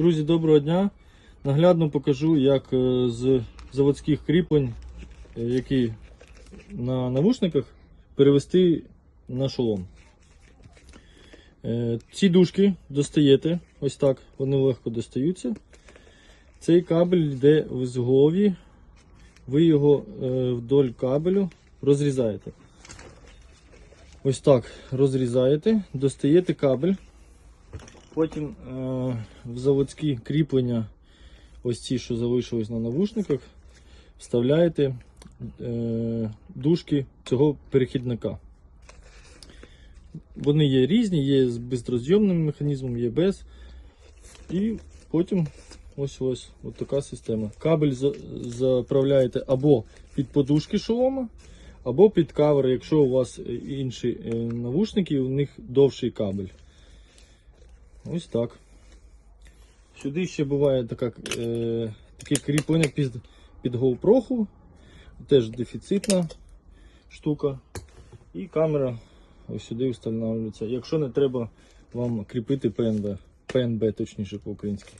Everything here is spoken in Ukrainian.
Друзі, доброго дня. Наглядно покажу, як е, з заводських кріплень, е, які на навушниках, перевести на шолом. Е, Ці дужки достаєте, ось так, вони легко достаються. Цей кабель йде в згові, ви його вдоль кабелю розрізаєте. Ось так розрізаєте, достаєте кабель. Потім е, в заводські кріплення, ось ці, що залишились на навушниках, вставляєте е, дужки цього перехідника. Вони є різні, є з безрозйомним механізмом, є без. І потім ось ось от така система. Кабель заправляєте або під подушки шолома, або під кавер, якщо у вас інші е, навушники, у них довший кабель. Ось так. Сюди ще буває така, е, таке кріплення під, під GoPro, теж дефіцитна штука. І камера ось сюди встановлюється. Якщо не треба вам кріпити ПНБ, ПНБ точніше по-українськи.